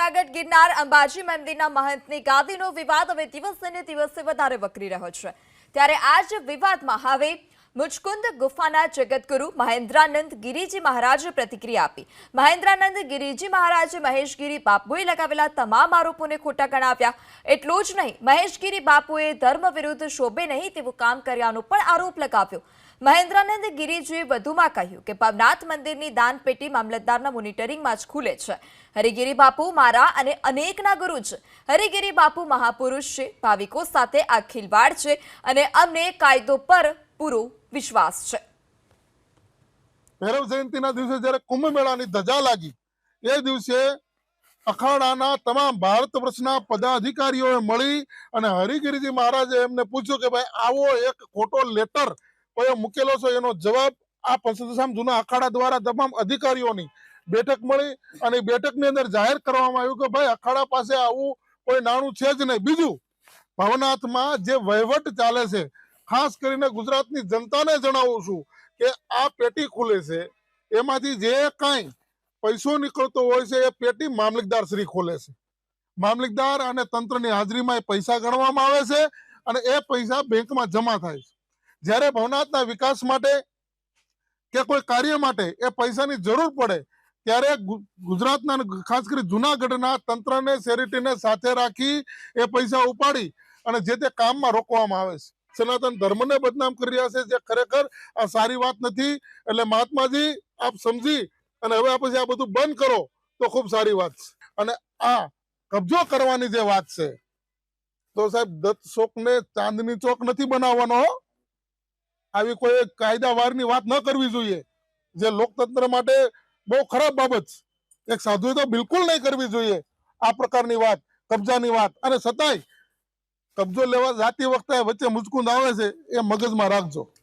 જૂનાગઢ ગિરનાર અંબાજી મંદિરના મહંતની ગાદીનો વિવાદ હવે દિવસે ને દિવસે વધારે વકરી રહ્યો છે. ત્યારે આ જ વિવાદમાં હવે મુચકુંદ ગુફાના જગતગુરુ મહેન્દ્રાનંદ ગિરિજી મહારાજે પ્રતિક્રિયા આપી. મહેન્દ્રાનંદ ગિરિજી મહારાજે મહેશગીરી બાપુએ લગાવેલા તમામ આરોપોને ખોટા ગણાવ્યા. એટલું જ નહીં, મહેશગીરી બાપુએ ધર્મ વિરુદ્ધ શોભે નહીં તેવું કામ કર્યાનો પણ આરોપ લગાવ્યો. મહેન્દ્રાનંદ ગિરિજીએ વધુમાં કહ્યું કે ભવનાથ મંદિરની દાનપેટી મામલતદારના મોનિટરિંગમાં જ ખુલે છે. હરિગીરી બાપુ, મારા અને અનેકના ગુરુ છે હરિગીરી બાપુ મહાપુરુષ છે, ભાવિકો સાથે આ ખિલવાડ છે અને અમને કાયદો પર પૂરો વિશ્વાસ છે. ભૈરવ જયંતિના દિવસે જ્યારે કુંભ મેળાની ધજા લાગી, એ દિવસે અખાડાના તમામ ભારત વર્ષના પદાધિકારીઓએ મળી અને હરિગીરીજી મહારાજે એમને પૂછ્યું કે ભાઈ, આવો એક ખોટો લેટર કોઈ મૂકેલો છે? એનો જવાબ આ પંચદશામ જૂના અખાડા દ્વારા તમામ અધિકારીઓની બેઠક મળી અને બેઠકની અંદર જાહેર કરવામાં આવ્યું કે ભાઈ, અખાડા પાસે આવું કોઈ નાણું છે જ નહીં. બીજું, ભવનાથમાં જે વહીવટ ચાલે છે ખાસ કરીને ગુજરાતની જનતાને જણાવું છું કે આ પેટી ખુલે છે. એમાંથી જે કાંઈ પૈસો નીકળતો હોય છે, એ પેટી મામલતદાર શ્રી ખોલે છે. મામલતદાર અને તંત્રની હાજરીમાં એ પૈસા ગણવામાં આવે છે અને એ પૈસા બેંકમાં જમા થાય છે. જ્યારે ભવનાથના વિકાસ માટે કે કોઈ કાર્ય માટે એ પૈસાની જરૂર પડે, ત્યારે ગુજરાતના ખાસ કરી જુનાગઢના તંત્રને, શેરિટીને સાથે રાખી એ પૈસા ઉપાડી અને જે તે કામમાં રોકવામાં આવે છે. સનાતન ધર્મને બદનામ કરી રહ્યા છે જે ખરેખર આ સારી વાત નથી. એટલે મહાત્માજી, આપ સમજી અને હવે પછી આ બધું બંધ કરો તો ખૂબ સારી વાત છે. અને આ કબજો કરવાની જે વાત છે, તો સાહેબ દત્ત ચોકને ચાંદની ચોક નથી બનાવવાનો આવી કોઈ કાયદાવારની વાત ન કરવી જોઈએ. જે લોકતંત્ર માટે બહુ ખરાબ બાબત છે. એક સાધુએ તો બિલકુલ નહીં કરવી જોઈએ. આ પ્રકારની વાત, કબજાની વાત. અને છતાંય કબજો લેવા જાતી વખતે વચ્ચે મુચકુંદ આવે છે એ મગજમાં રાખજો.